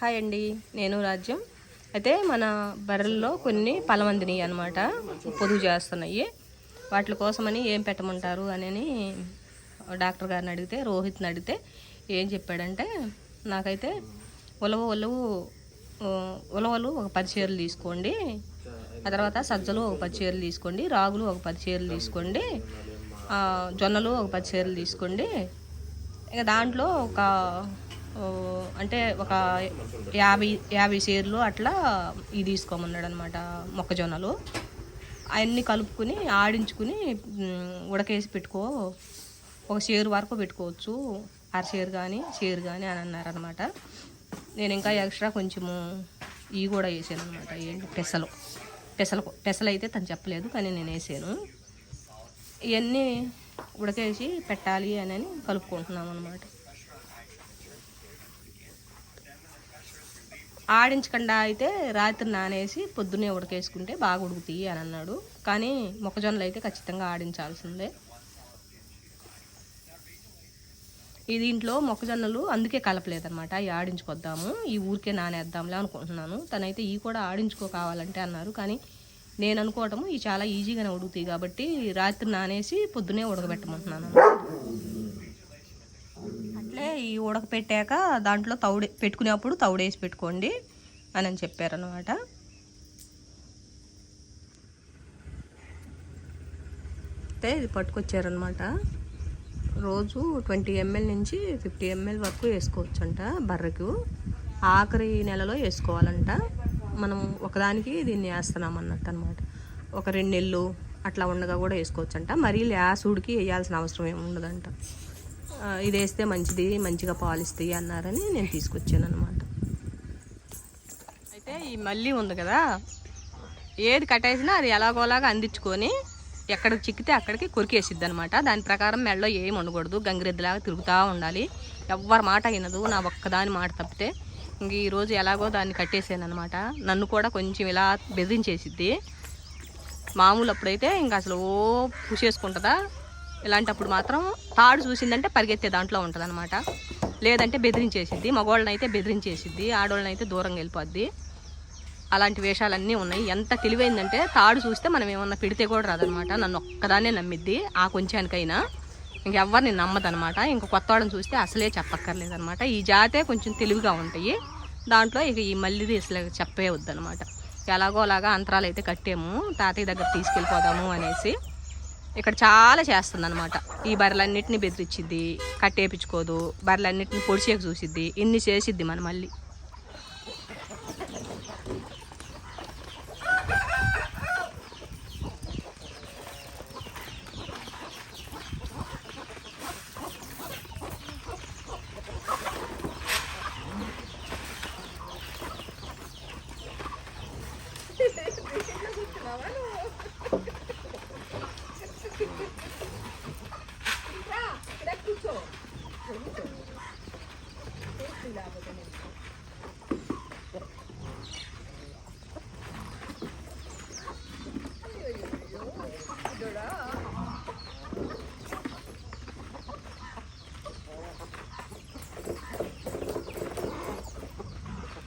Hi అండి నేను రాజ్యం. అయితే మన బర్రెల్లో కొన్ని పలమందిని అనమాట పొదుగు చేస్తున్నాయి. వాటి కోసమని ఏం పెట్టమంటారు అని డాక్టర్ గారిని అడిగితే రోహిత్ని అడిగితే ఏం చెప్పాడంటే నాకైతే ఉలవ ఉలవు ఉలవలు ఒక పది చీరలు తీసుకోండి. ఆ తర్వాత సజ్జలు ఒక పది చీరలు తీసుకోండి. రాగులు ఒక పది చీరలు తీసుకోండి. జొన్నలు ఒక పది చీరలు తీసుకోండి. ఇక దాంట్లో ఒక అంటే ఒక యాభై యాభై షేర్లు అట్లా ఇది తీసుకోమన్నాడు అనమాట మొక్కజొన్నలు. అవన్నీ కలుపుకుని ఆడించుకుని ఉడకేసి పెట్టుకో ఒక షేర్ వరకు పెట్టుకోవచ్చు. అర షేర్ కానీ షేర్ కానీ అని అన్నారనమాట. నేను ఇంకా ఎక్స్ట్రా కొంచెము ఇవి కూడా వేసాను అనమాట ఏంటి పెసలు. పెసలు పెసలు అయితే తను చెప్పలేదు కానీ నేను వేసాను. ఇవన్నీ ఉడకేసి పెట్టాలి అని అని కలుపుకుంటున్నాం అనమాట ఆడించకుండా అయితే రాత్రి నానేసి పొద్దున్నే ఉడకేసుకుంటే బాగా ఉడుకుతాయి అని అన్నాడు. కానీ మొక్కజొన్నలు అయితే ఖచ్చితంగా ఆడించాల్సిందే. ఈ దీంట్లో మొక్కజొన్నలు అందుకే కలపలేదన్నమాట. అవి ఆడించుకొద్దాము ఈ ఊరికే నానేద్దాంలే అనుకుంటున్నాను. తనైతే ఈ కూడా ఆడించుకో కావాలంటే అన్నారు. కానీ నేను అనుకోవటము ఈ చాలా ఈజీగానే ఉడుకుతాయి కాబట్టి రాత్రి నానేసి పొద్దునే ఉడకబెట్టమంటున్నాను ఈ ఉడకపెట్టాక దాంట్లో తౌడే పెట్టుకునేప్పుడు తౌడేసి పెట్టుకోండి అని అని చెప్పారనమాట అయితే ఇది పట్టుకొచ్చారనమాట రోజు ట్వంటీ ఎంఎల్ నుంచి ఫిఫ్టీ ఎంఎల్ వరకు వేసుకోవచ్చు అంట బర్రెకు. ఆఖరి నెలలో వేసుకోవాలంట. మనం ఒకదానికి దీన్ని వేస్తున్నాం అన్నట్టు అనమాట ఒక రెండు నెలలు అట్లా ఉండగా కూడా వేసుకోవచ్చు అంట మరీ లాసుడికి వేయాల్సిన అవసరం ఏమి ఉండదంట. ఇది వేస్తే మంచిది మంచిగా పాలిస్తాయి అన్నారని నేను తీసుకొచ్చాను అనమాట అయితే ఈ మళ్ళీ ఉంది కదా ఏది కట్టేసినా అది ఎలాగోలాగా అందించుకొని ఎక్కడ చిక్కితే అక్కడికి కొరికేసిద్ది అనమాట దాని ప్రకారం మెడలో ఏం ఉండకూడదు గంగిరెద్దులాగా తిరుగుతూ ఉండాలి. ఎవ్వరి మాట అయినదు నా ఒక్కదాని మాట తప్పితే. ఇంక ఈరోజు ఎలాగో దాన్ని కట్టేసాను అనమాట నన్ను కూడా కొంచెం ఇలా బెదిరించేసిద్ది. మామూలు అప్పుడైతే ఇంకా అసలు ఓ పుషేసుకుంటుందా ఇలాంటప్పుడు మాత్రం తాడు చూసిందంటే పరిగెత్తే దాంట్లో ఉంటుంది అనమాట లేదంటే బెదిరించేసిద్ది మగవాళ్ళని అయితే బెదిరించేసిద్ది ఆడవాళ్ళని అయితే దూరంగా వెళ్ళిపోద్ది. అలాంటి వేషాలన్నీ ఉన్నాయి. ఎంత తెలివైందంటే తాడు చూస్తే మనం ఏమన్నా పెడితే కూడా రాదనమాట నన్ను ఒక్కదానే నమ్మిద్ది ఆ కొంచానికైనా. ఇంకెవ్వరిని నమ్మదనమాట ఇంక కొత్త వాళ్ళని చూస్తే అసలే చెప్పక్కర్లేదనమాట ఈ జాతే కొంచెం తెలివిగా ఉంటాయి. దాంట్లో ఇక ఈ మల్లిది అసలు చెప్పే వద్దనమాట ఎలాగో అలాగా అంతరాలు అయితే కట్టాము. తాతయ్య దగ్గర తీసుకెళ్ళిపోదాము అనేసి ఇక్కడ చాలా చేస్తుంది అనమాట ఈ బర్రెలన్నింటినీ బెదిరించిద్ది కట్టేపించుకోదు బర్రెలన్నిటిని పొడిచేకి చూసిద్ది ఇన్ని చేసిద్ది మన మళ్ళీ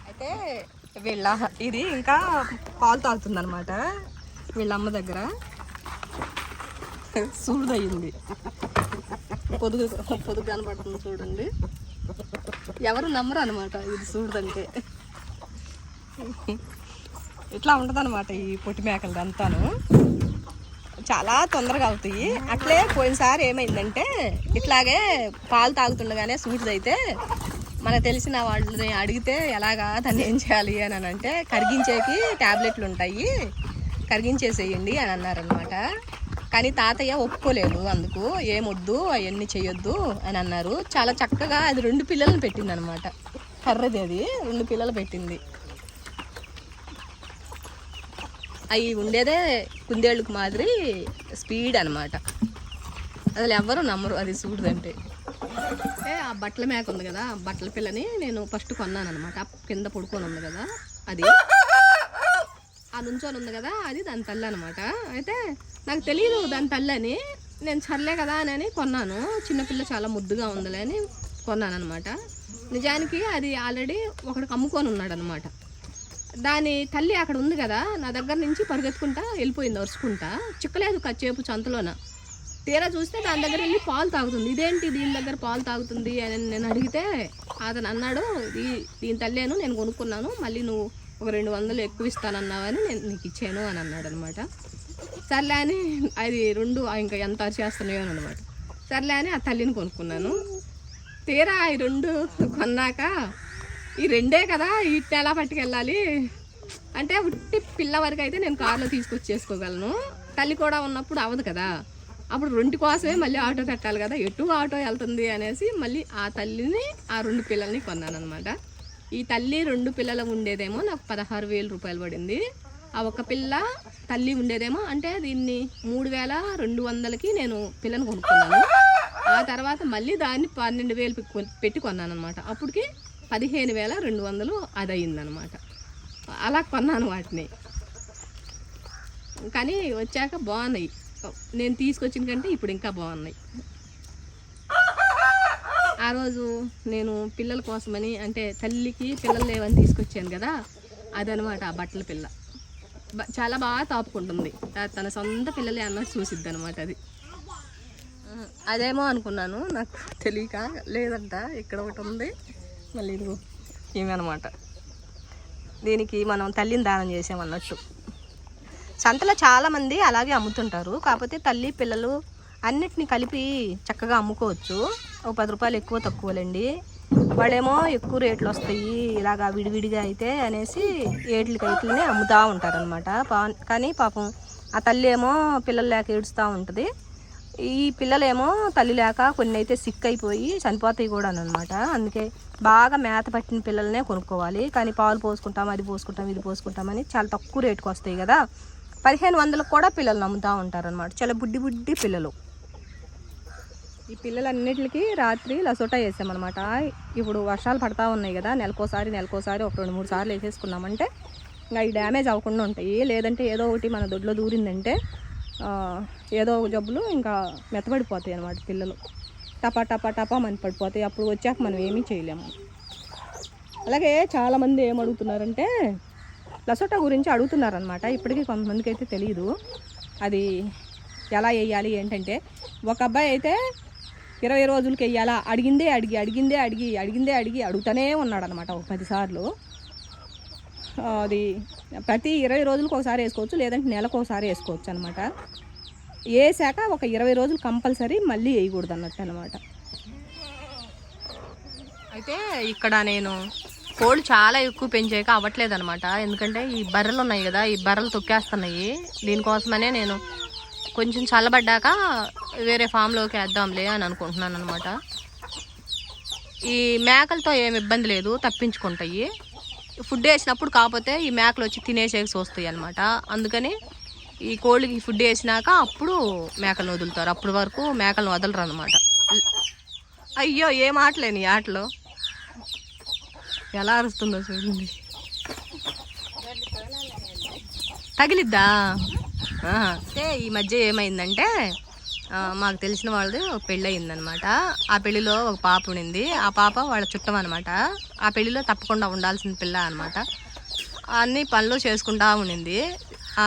అయితే వీళ్ళ ఇది ఇంకా పాలు తాగుతుంది అనమాట వీళ్ళ అమ్మ దగ్గర. సూడుదయ్యింది పొదుగు పొదుగు కనపడుతుంది చూడండి. ఎవరు నమ్మరు అనమాట ఇది సూడుదంటే ఇట్లా ఉంటదన్నమాట ఈ పొట్టి మేకలు అంతాను చాలా తొందరగా అవుతాయి. అట్లే పోయినసారి ఏమైందంటే ఇట్లాగే పాలు తాగుతుండగానే సూటిదైతే మనకు తెలిసిన వాళ్ళని అడిగితే ఎలాగా దాన్ని ఏం చేయాలి అని అంటే కరిగించేకి ట్యాబ్లెట్లు ఉంటాయి. కరిగించేసేయండి అని అన్నారనమాట కానీ తాతయ్య ఒప్పుకోలేదు అందుకు. ఏమొద్దు అవన్నీ చేయొద్దు అని అన్నారు. చాలా చక్కగా అది రెండు పిల్లలను పెట్టింది అనమాట కర్రది అది రెండు పిల్లలు పెట్టింది. అవి ఉండేదే కుందేళ్ళకు మాదిరి స్పీడ్ అనమాట అసలు ఎవ్వరు నమ్మరు అది చూడదంటే అంటే ఆ బట్టల మేక ఉంది కదా బట్టల పిల్లని నేను ఫస్ట్ కొన్నాను అనమాట కింద పడుకొని ఉంది కదా అది. ఆ నుంచొని ఉంది కదా అది దాని తల్లి అనమాట అయితే నాకు తెలియదు దాని తల్లి అని నేను సర్లే కదా అని కొన్నాను. చిన్నపిల్ల చాలా ముద్దుగా ఉందిలే అని కొన్నాను అనమాట నిజానికి అది ఆల్రెడీ ఒకడికి అమ్ముకొని ఉన్నాడు అనమాట దాని తల్లి అక్కడ ఉంది కదా నా దగ్గర నుంచి పరిగెత్తుకుంటా వెళ్ళిపోయింది అరుచుకుంటా. చిక్కలేదు కచ్చేపు చంతలోన. తీరా చూస్తే దాని దగ్గర వెళ్ళి పాలు తాగుతుంది. ఇదేంటి దీని దగ్గర పాలు తాగుతుంది అని నేను అడిగితే అతను అన్నాడు ఈ దీని తల్లేను నేను కొనుక్కున్నాను మళ్ళీ నువ్వు ఒక రెండు వందలు ఎక్కువ ఇస్తానన్నావని నేను నీకు ఇచ్చాను అని అన్నాడు అనమాట సర్లే అని అది రెండు ఇంకా ఎంత చేస్తున్నాయో అని అనమాట సర్లే అని ఆ తల్లిని కొనుక్కున్నాను. తీరా ఈ రెండు కొన్నాక ఈ రెండే కదా వీటిని ఎలా పట్టుకెళ్ళాలి? అంటే ఉట్టి పిల్ల వరకు అయితే నేను కార్లో తీసుకొచ్చేసుకోగలను. తల్లి కూడా ఉన్నప్పుడు అవ్వదు కదా. అప్పుడు రెండు కోసమే మళ్ళీ ఆటో కట్టాలి కదా. ఎటు ఆటో వెళ్తుంది అనేసి మళ్ళీ ఆ తల్లిని ఆ రెండు పిల్లల్ని కొన్నాను అనమాట ఈ తల్లి రెండు పిల్లలు ఉండేదేమో నాకు పదహారు వేల రూపాయలు పడింది. ఆ ఒక పిల్ల తల్లి ఉండేదేమో అంటే దీన్ని మూడు వేల రెండు వందలకి నేను పిల్లని కొనుక్కున్నాను. ఆ తర్వాత మళ్ళీ దాన్ని పన్నెండు వేలు పెట్టి కొన్నాను అనమాట అప్పటికి పదిహేను వేల రెండు వందలు అది అయిందనమాట అలా కొన్నాను వాటిని. కానీ వచ్చాక బాగున్నాయి. నేను తీసుకొచ్చిన కంటే ఇప్పుడు ఇంకా బాగున్నాయి. ఆ రోజు నేను పిల్లల కోసమని అంటే తల్లికి పిల్లలు లేవని తీసుకొచ్చాను కదా అదనమాట ఆ బట్టల పిల్ల. చాలా బాగా తాపుకుంటుంది. తన సొంత పిల్లలే అన్నట్టు చూసిద్ది అనమాట అది అదేమో అనుకున్నాను నాకు తెలియక లేదంట ఇక్కడ ఒకటి ఉంది. మళ్ళీ ఇదిగో ఏమీ అనమాట. దీనికి మనం తల్లిని దానం చేసామన్నట్టు సంతలో చాలామంది అలాగే అమ్ముతుంటారు. కాకపోతే తల్లి పిల్లలు అన్నిటిని కలిపి చక్కగా అమ్ముకోవచ్చు. ఒక పది రూపాయలు ఎక్కువ తక్కువలండి. వాళ్ళేమో ఎక్కువ రేట్లు వస్తాయి ఇలాగా విడివిడిగా అయితే అనేసి ఏట్లకి అయితేనే అమ్ముతూ ఉంటారనమాట పా కానీ పాపం ఆ తల్లి ఏమో పిల్లలు లేక ఏడుస్తూ ఉంటుంది. ఈ పిల్లలేమో తల్లి లేక కొన్ని అయితే సిక్ అయిపోయి చనిపోతాయి కూడా అనమాట అందుకే బాగా మేత పట్టిన పిల్లలనే కొనుక్కోవాలి. కానీ పాలు పోసుకుంటాం అది పోసుకుంటాం ఇది పోసుకుంటామని చాలా తక్కువ రేటుకు వస్తాయి కదా. పదిహేను వందలకు కూడా పిల్లలు నమ్ముతూ ఉంటారనమాట చాలా బుడ్డి బుడ్డి పిల్లలు. ఈ పిల్లలన్నిటికి రాత్రి లసోటా వేసామన్నమాట ఇప్పుడు వర్షాలు పడతా ఉన్నాయి కదా నెలకోసారి నెలకోసారి ఒక రెండు మూడు సార్లు వేసేసుకున్నామంటే ఇంకా అవి డ్యామేజ్ అవ్వకుండా ఉంటాయి. లేదంటే ఏదో ఒకటి మన దొడ్లో దూరిందంటే ఏదో ఒక జబ్బులు ఇంకా మెత్తబడిపోతాయి అన్నమాట పిల్లలు. టపా టపా టపా మన పడిపోతాయి. అప్పుడు వచ్చాక మనం ఏమీ చేయలేము. అలాగే చాలామంది ఏం అడుగుతున్నారంటే లసోటా గురించి అడుగుతున్నారనమాట ఇప్పటికీ కొంతమందికి అయితే తెలియదు అది ఎలా వేయాలి ఏంటంటే ఒక అబ్బాయి అయితే ఇరవై రోజులకి వెయ్యాలా అడిగిందే అడిగి అడిగిందే అడిగి అడిగిందే అడిగి అడుగుతూనే ఉన్నాడనమాట ఒక పదిసార్లు అది ప్రతి ఇరవై రోజులకు ఒకసారి వేసుకోవచ్చు లేదంటే నెలకు ఒకసారి వేసుకోవచ్చు అనమాట వేసాక ఒక ఇరవై రోజులు కంపల్సరీ మళ్ళీ వేయకూడదు అన్నట్టు అనమాట అయితే ఇక్కడ నేను కోళ్ళు చాలా ఎక్కువ పెంచాక అవ్వట్లేదు అనమాట ఎందుకంటే ఈ బర్రెలు ఉన్నాయి కదా ఈ బర్రెలు తొక్కేస్తున్నాయి. దీనికోసమనే నేను కొంచెం చల్లబడ్డాక వేరే ఫామ్లోకి వేద్దాంలే అని అనుకుంటున్నాను అనమాట ఈ మేకలతో ఏమి ఇబ్బంది లేదు తప్పించుకుంటాయి. ఫుడ్ వేసినప్పుడు కాకపోతే ఈ మేకలు వచ్చి తినేసేసి వస్తాయి అనమాట అందుకని ఈ కోళ్ళకి ఫుడ్ వేసినాక అప్పుడు మేకలను వదులుతారు. అప్పటి వరకు మేకలను వదలరు అనమాట అయ్యో ఏం ఆటలేని ఈ ఆటలో? ఎలా అరుస్తుందో చూడండి. తగిలిద్దా? ఆ, అయితే ఈ మధ్య ఏమైందంటే మాకు తెలిసిన వాళ్ళది ఒక పెళ్ళి అయిందనమాట ఆ పెళ్ళిలో ఒక పాప ఉండింది. ఆ పాప వాళ్ళ చుట్టం అనమాట ఆ పెళ్ళిలో తప్పకుండా ఉండాల్సిన పిల్ల అనమాట అన్ని పనులు చేసుకుంటా ఉండింది.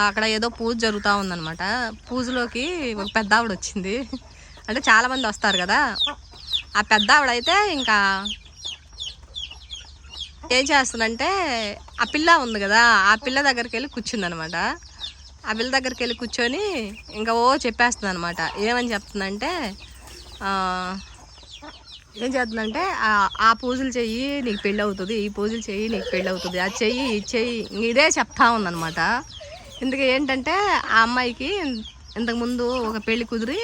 అక్కడ ఏదో పూజ జరుగుతూ ఉందనమాట పూజలోకి ఒక పెద్ద ఆవిడ వచ్చింది. అంటే చాలామంది వస్తారు కదా. ఆ పెద్ద ఆవిడైతే ఇంకా ఏం చేస్తుందంటే ఆ పిల్ల ఉంది కదా ఆ పిల్ల దగ్గరికి వెళ్ళి కూర్చుందనమాట. ఆ పిల్ల దగ్గరికి వెళ్ళి కూర్చొని ఇంకా ఓ చెప్పేస్తుంది అనమాట ఏమని చెప్తుందంటే ఏం చేస్తుందంటే ఆ- పూజలు చెయ్యి నీకు పెళ్ళి అవుతుంది ఈ పూజలు చెయ్యి నీకు పెళ్ళి అవుతుంది అది చెయ్యి ఇది చెయ్యి ఇదే చెప్తా ఉందన్నమాట ఇందుకు ఏంటంటే ఆ అమ్మాయికి ఇంతకుముందు ఒక పెళ్ళి కుదిరి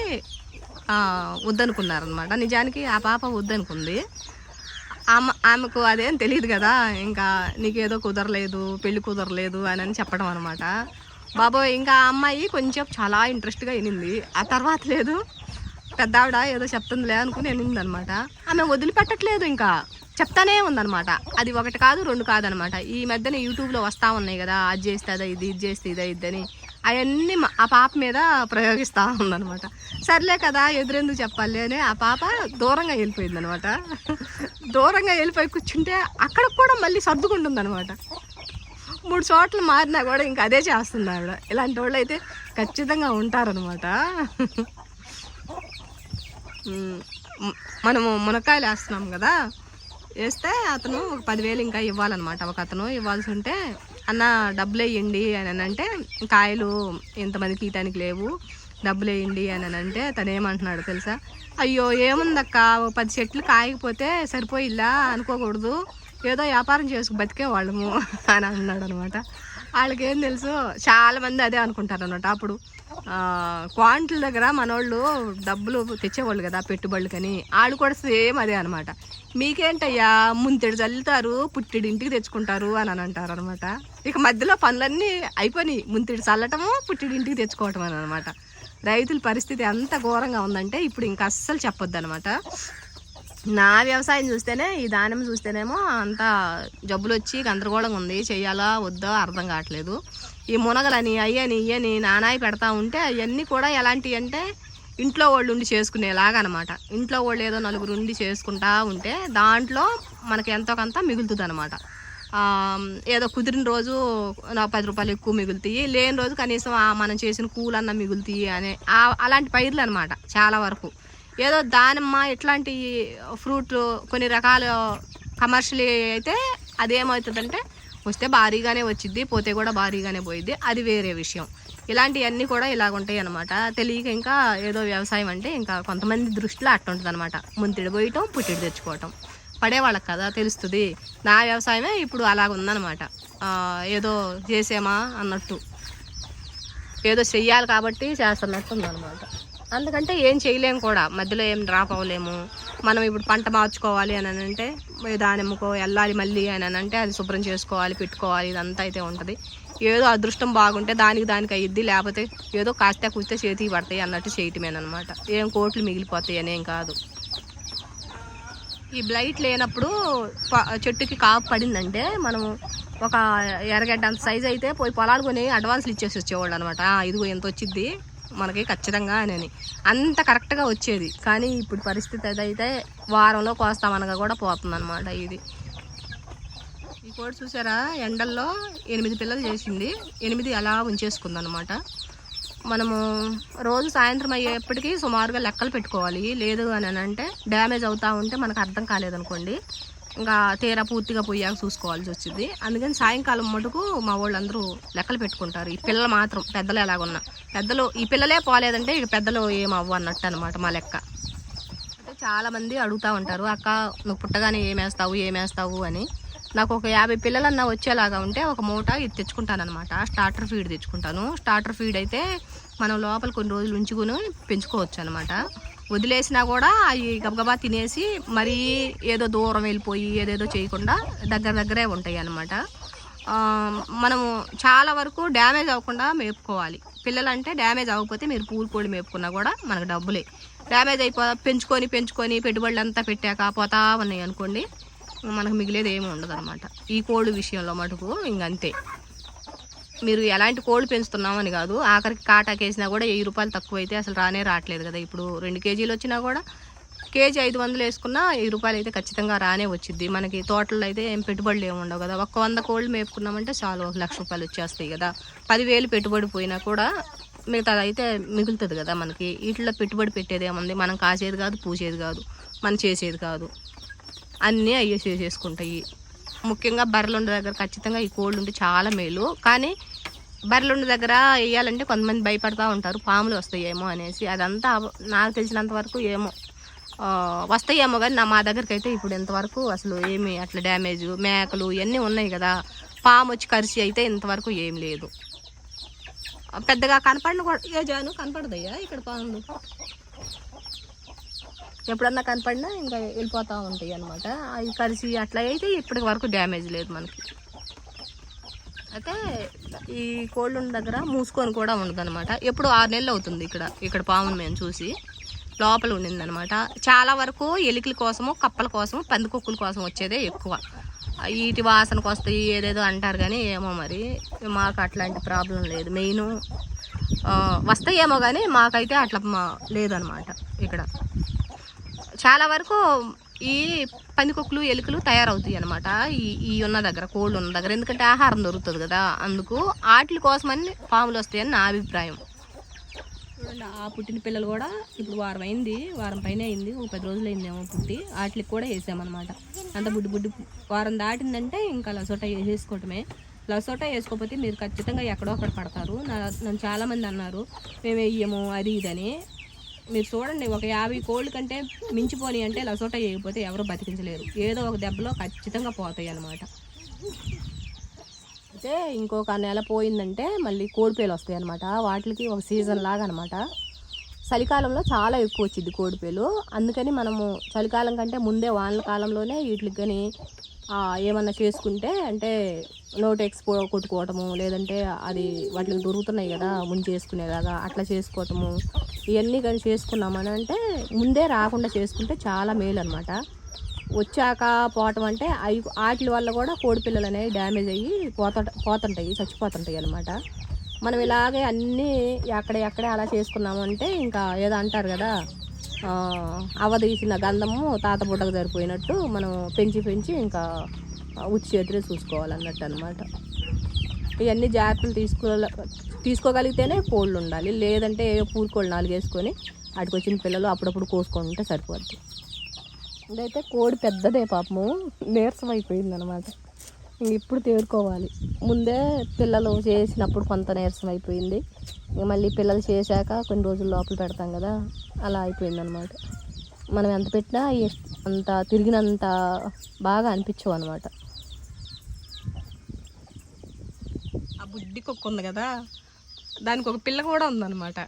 వద్దనుకున్నారనమాట. నిజానికి ఆ పాప వద్దనుకుంది. ఆమె ఆమెకు అదేం తెలియదు కదా ఇంకా నీకేదో కుదరలేదు పెళ్ళి కుదరలేదు అని అని చెప్పడం అనమాట బాబోయ్ ఇంకా ఆ అమ్మాయి కొంచెం చాలా ఇంట్రెస్ట్గా వినింది. ఆ తర్వాత లేదు పెద్ద ఆవిడ ఏదో చెప్తుందిలే అనుకుని వినింది అనమాట ఆమె వదిలిపెట్టట్లేదు ఇంకా చెప్తానే ఉందనమాట అది ఒకటి కాదు రెండు కాదనమాట ఈ మధ్యన యూట్యూబ్లో వస్తూ ఉన్నాయి కదా అది చేస్తే అదే ఇది ఇది చేస్తే ఇదే ఇదని. అవన్నీ మా- ఆ పాప మీద ప్రయోగిస్తూ ఉందన్నమాట. సర్లే కదా ఎదురెందుకు చెప్పాలి అని ఆ పాప దూరంగా వెళ్ళిపోయింది అనమాట దూరంగా వెళ్ళిపోయి కూర్చుంటే అక్కడ కూడా మళ్ళీ సర్దుకుంటుంది అనమాట మూడు చోట్ల మారినా కూడా ఇంకా అదే చేస్తుంది ఆవిడ. ఇలాంటి వాళ్ళు అయితే ఖచ్చితంగా ఉంటారనమాట మనము మునక్కాయలు వేస్తున్నాం కదా వేస్తే అతను ఒక పదివేలు ఇంకా ఇవ్వాలన్నమాట. ఒక అతను ఇవ్వాల్సి ఉంటే అన్న డబ్బులు వేయండి అని అంటే కాయలు ఎంతమందికి తీయటానికి లేవు డబ్బులు వేయండి అని అంటే తను ఏమంటున్నాడు తెలుసా? అయ్యో ఏముందక్క? పది చెట్లు కాయకపోతే సరిపోయిల్లా అనుకోకూడదు. ఏదో వ్యాపారం చేసుకు బతికే వాళ్ళము అని అన్నాడు అనమాట వాళ్ళకి ఏం తెలుసు? చాలామంది అదే అనుకుంటారు అనమాట అప్పుడు క్వాంట్ల దగ్గర మనోళ్ళు డబ్బులు తెచ్చేవాళ్ళు కదా పెట్టుబడులకని. వాళ్ళు కూడా సేమ్ అదే అనమాట. మీకేంటయ్యా? ముంతెడు చల్లుతారు పుట్టిడి ఇంటికి తెచ్చుకుంటారు అని అని అంటారు అనమాట ఇక మధ్యలో పనులన్నీ అయిపోయినాయి. ముంతిడి చల్లటము పుట్టిడి ఇంటికి తెచ్చుకోవటం అని అనమాట. రైతుల పరిస్థితి ఎంత ఘోరంగా ఉందంటే ఇప్పుడు ఇంకా అస్సలు చెప్పొద్దు అనమాట నా వ్యవసాయం చూస్తేనే ఈ దానిమ్మ చూస్తేనేమో అంత జబ్బులు వచ్చి గందరగోళంగా ఉంది. చేయాలా వద్దా అర్థం కావట్లేదు. ఈ మునగలని అయ్యని ఇయ్యని నానాయి పెడతా ఉంటే అవన్నీ కూడా ఎలాంటివి అంటే ఇంట్లో వాళ్ళు ఉండి చేసుకునేలాగా అనమాట. ఇంట్లో వాళ్ళు ఏదో నలుగురు ఉండి చేసుకుంటా ఉంటే దాంట్లో మనకి ఎంతో కొంత మిగులుతుంది అనమాట ఏదో కుదిరిన రోజు నా పది రూపాయలు ఎక్కువ మిగులుతాయి. లేని రోజు కనీసం మనం చేసిన కూలన్న మిగులుతాయి అనే అలాంటి పైర్లు అనమాట చాలా వరకు. ఏదో దానిమ్మ ఇట్లాంటి ఫ్రూట్లు కొన్ని రకాల కమర్షియల్ అయితే అదేమవుతుందంటే వస్తే భారీగానే వచ్చిద్ది పోతే కూడా భారీగానే పోయిద్ది. అది వేరే విషయం. ఇలాంటివన్నీ కూడా ఇలాగ ఉంటాయి అనమాట తెలియక ఇంకా ఏదో వ్యవసాయం అంటే ఇంకా కొంతమంది దృష్టిలో అట్టుంటుంది అనమాట ముంతిడి పోయటం పుట్టిడి తెచ్చుకోవటం. పడేవాళ్ళకి కదా తెలుస్తుంది. నా వ్యవసాయమే ఇప్పుడు అలాగ ఉందన్నమాట. ఏదో చేసామా అన్నట్టు. ఏదో చెయ్యాలి కాబట్టి చేస్తున్నట్టు ఉందన్నమాట. అందుకంటే ఏం చేయలేము కూడా. మధ్యలో ఏం డ్రాప్ అవ్వలేము. మనం ఇప్పుడు పంట మార్చుకోవాలి అని అంటే దానిమ్మకో వెళ్ళాలి మళ్ళీ అని అని అంటే అది శుభ్రం చేసుకోవాలి పెట్టుకోవాలి ఇదంతా అయితే ఉంటుంది. ఏదో అదృష్టం బాగుంటే దానికి దానికి అయ్యిద్ది లేకపోతే ఏదో కాస్తే కూస్తే చేతికి పడతాయి అన్నట్టు చేయటమేనమాట ఏం కోట్లు మిగిలిపోతాయి అనేం కాదు. ఈ బ్లైట్ లేనప్పుడు చెట్టుకి కాపు పడిందంటే మనం ఒక ఎరగడ్డ అంత సైజ్ అయితే పోయి పొలాలు కొని అడ్వాన్స్లు ఇచ్చేసి వచ్చేవాళ్ళు అనమాట ఇదిగో ఎంత వచ్చింది మనకి ఖచ్చితంగా అని అంత కరెక్ట్గా వచ్చేది. కానీ ఇప్పుడు పరిస్థితి అయితే వారంలో కోస్తామనగా కూడా పోతుంది అనమాట ఇది. ఈ కోడి చూసారా? ఎండల్లో ఎనిమిది పిల్లలు చేసింది. ఎనిమిది అలా ఉంచేసుకుంది అనమాట మనము రోజు సాయంత్రం అయ్యేప్పటికీ సుమారుగా లెక్కలు పెట్టుకోవాలి. లేదు అని అంటే డ్యామేజ్ అవుతూ ఉంటే మనకు అర్థం కాలేదనుకోండి. ఇంకా తీరా పూర్తిగా పోయాక చూసుకోవాల్సి వచ్చింది. అందుకని సాయంకాలం మటుకు మా వాళ్ళందరూ లెక్కలు పెట్టుకుంటారు. ఈ పిల్లలు మాత్రం పెద్దలు ఎలాగున్నా. పెద్దలు ఈ పిల్లలే పోలేదంటే ఇక పెద్దలు ఏం అవ్వు అన్నట్టు అనమాట మా లెక్క. అంటే చాలామంది అడుగుతూ ఉంటారు అక్క నువ్వు పుట్టగానే ఏమేస్తావు ఏమేస్తావు అని. నాకు ఒక యాభై పిల్లలన్నా వచ్చేలాగా ఉంటే ఒక మూట ఇది తెచ్చుకుంటాను అనమాట స్టార్టర్ ఫీడ్ తెచ్చుకుంటాను. స్టార్టర్ ఫీడ్ అయితే మనం లోపల కొన్ని రోజులు ఉంచుకుని పెంచుకోవచ్చు అనమాట వదిలేసినా కూడా అవి గబగబా తినేసి మరీ ఏదో దూరం వెళ్ళిపోయి ఏదేదో చేయకుండా దగ్గర దగ్గరే ఉంటాయి అనమాట మనము చాలా వరకు డ్యామేజ్ అవ్వకుండా మేపుకోవాలి. పిల్లలంటే డ్యామేజ్ అవ్వకపోతే మీరు పూలు కోడి మేపుకున్నా కూడా మనకు డబ్బులే. డ్యామేజ్ అయిపో పెంచుకొని పెంచుకొని పెట్టుబడులు అంతా పెట్టాక పోతా ఉన్నాయి అనుకోండి. మనకు మిగిలేది ఏమి ఉండదు అనమాట ఈ కోడి విషయంలో మటుకు ఇంకంతే మీరు ఎలాంటి కోళ్ళు పెంచుతున్నామని కాదు ఆఖరికి కాటాకేసినా కూడా వెయ్యి రూపాయలు తక్కువ అయితే అసలు రానే రావట్లేదు కదా. ఇప్పుడు రెండు కేజీలు వచ్చినా కూడా కేజీ ఐదు వందలు వేసుకున్నా వెయ్యి రూపాయలు అయితే ఖచ్చితంగా రానే వచ్చింది మనకి తోటల్లో అయితే ఏం పెట్టుబడులు ఏమి ఉండవు కదా. ఒక్క వంద కోళ్ళు మేపుకున్నామంటే చాలు ఒక లక్ష రూపాయలు వచ్చేస్తాయి కదా. పదివేలు పెట్టుబడి పోయినా కూడా మిగతాది అయితే మిగులుతుంది కదా మనకి. వీటిలో పెట్టుబడి పెట్టేది ఏముంది? మనం కాసేది కాదు పూసేది కాదు మనం చేసేది కాదు. అన్నీ అయ్యే చేసేసుకుంటాయి ముఖ్యంగా బర్రెలుండ దగ్గర ఖచ్చితంగా ఈ కోళ్ళు ఉంటే చాలా మేలు. కానీ బర్రెలుండ దగ్గర వేయాలంటే కొంతమంది భయపడతా ఉంటారు. పాములు వస్తాయేమో అనేసి. అదంతా నాకు తెలిసినంత వరకు ఏమో వస్తాయేమో కానీ నా మా దగ్గరికి అయితే ఇప్పుడు ఇంతవరకు అసలు ఏమి అట్లా డ్యామేజ్ మేకలు ఇవన్నీ ఉన్నాయి కదా. పాము వచ్చి కరిసి అయితే ఇంతవరకు ఏం లేదు. పెద్దగా కనపడిన కూడా. ఏ జాను కనపడదయ్యా ఇక్కడ పాములు? ఎప్పుడన్నా కనపడినా ఇంకా వెళ్ళిపోతూ ఉంటాయి అనమాట అవి కలిసి అట్లా అయితే ఇప్పటి వరకు డ్యామేజ్ లేదు మనకి. అయితే ఈ కోళ్ళు దగ్గర మూసుకొని కూడా ఉండదు అనమాట ఎప్పుడు ఆరు నెలలు అవుతుంది ఇక్కడ ఇక్కడ పామును మేము చూసి. లోపల ఉండింది అనమాట చాలా వరకు ఎలికల కోసము కప్పల కోసము పందికొక్కుల కోసం వచ్చేదే ఎక్కువ. వీటి వాసనకు వస్తాయి ఏదేదో అంటారు కానీ ఏమో మరి. మాకు అట్లాంటి ప్రాబ్లం లేదు. మెయిన్ వస్తాయేమో కానీ మాకైతే అట్లా మా లేదనమాట ఇక్కడ. చాలా వరకు ఈ పందికొక్కులు ఎలుకలు తయారవుతాయి అనమాట ఈ ఈ ఉన్న దగ్గర కోళ్ళు ఉన్న దగ్గర. ఎందుకంటే ఆహారం దొరుకుతుంది కదా అందుకు వాటి కోసమని పాములు వస్తాయని నా అభిప్రాయం. చూడండి ఆ పుట్టిన పిల్లలు కూడా ఇప్పుడు వారం అయింది వారం పైన అయింది ఒక పది రోజులు అయిందేమో పుట్టి వాటికి కూడా వేసామన్నమాట. అంత బుడ్డి బుడ్డి వారం దాటిందంటే ఇంకా లసోటా వేసేసుకోవటమే. లసోటా వేసుకోకపోతే మీరు ఖచ్చితంగా ఎక్కడో అక్కడ పడతారు. నా నన్ను చాలామంది అన్నారు మేము వెయ్యము అది ఇదని మీరు చూడండి ఒక యాభై కోళ్ళు కంటే మించిపోని అంటే లసోటా వేయకపోతే ఎవరు బతికించలేరు. ఏదో ఒక దెబ్బలో ఖచ్చితంగా పోతాయి అన్నమాట. అయితే ఇంకొక నెల పోయిందంటే మళ్ళీ కోడిపేలు వస్తాయి అనమాట వాటికి ఒక సీజన్ లాగా అనమాట చలికాలంలో చాలా ఎక్కువ వచ్చింది కోడిపేలు అందుకని మనము చలికాలం కంటే ముందే వానల కాలంలోనే వీటికి కానీ ఏమన్నా చేసుకుంటే అంటే నోట్ ఎక్స్పో కొట్టుకోవటము లేదంటే అది వాటికి దొరుకుతున్నాయి కదా ముందు చేసుకునేలాగా అట్లా చేసుకోవటము ఇవన్నీ కానీ చేసుకున్నామని అంటే ముందే రాకుండా చేసుకుంటే చాలా మేలు అనమాట వచ్చాక పోవటం అంటే అవి వాటి వల్ల కూడా కోడి పిల్లలు అనేవి డ్యామేజ్ అయ్యి పోత పోతుంటాయి చచ్చిపోతుంటాయి అనమాట మనం ఇలాగే అన్నీ ఎక్కడ ఎక్కడే అలా చేసుకున్నామంటే ఇంకా ఏదో అంటారు కదా అవదీసిన గంధము తాత బుడ్డకు సరిపోయినట్టు మనం పెంచి పెంచి ఇంకా ఉచ్చి చేతిలో చూసుకోవాలన్నట్టు అనమాట ఇవన్నీ జాగ్రత్తలు తీసుకో తీసుకోగలిగితేనే కోళ్ళు ఉండాలి. లేదంటే ఏ పూరుకోళ్ళు నాలుగు వచ్చిన పిల్లలు అప్పుడప్పుడు కోసుకుంటే సరిపోద్ది. ఇదైతే కోడి పెద్దదే పాపము. నీరసం అయిపోయింది అనమాట ఇప్పుడు తేరుకోవాలి. ముందే పిల్లలు చేసినప్పుడు కొంత నీరసం అయిపోయింది. ఇక మళ్ళీ పిల్లలు చేశాక కొన్ని రోజులు లోపల పెడతాం కదా అలా అయిపోయింది అనమాట మనం ఎంత పెట్టినా అంత తిరిగినంత బాగా అనిపించవు అనమాట. ఆ బుడ్డి కుక్క ఉంది కదా దానికి ఒక పిల్ల కూడా ఉందన్నమాట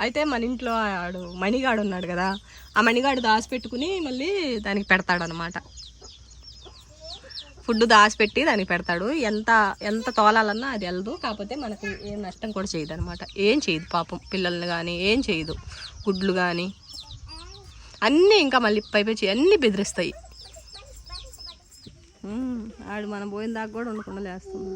అయితే మన ఇంట్లో ఆడు మణిగాడు ఉన్నాడు కదా ఆ మణిగాడు దాచిపెట్టుకుని మళ్ళీ దానికి పెడతాడనమాట. ఫుడ్ దాచిపెట్టి దానికి పెడతాడు. ఎంత ఎంత తోలాలన్నా అది వెళ్ళదు. కాకపోతే మనకి ఏం నష్టం కూడా చేయదు అనమాట ఏం చేయదు పాపం పిల్లల్ని కానీ ఏం చేయదు. గుడ్లు కానీ అన్నీ ఇంకా మళ్ళీ పైపేచి అన్నీ బెదిరిస్తాయి. ఆడు మనం పోయిన దాకా కూడా ఉండకుండా లేస్తుంది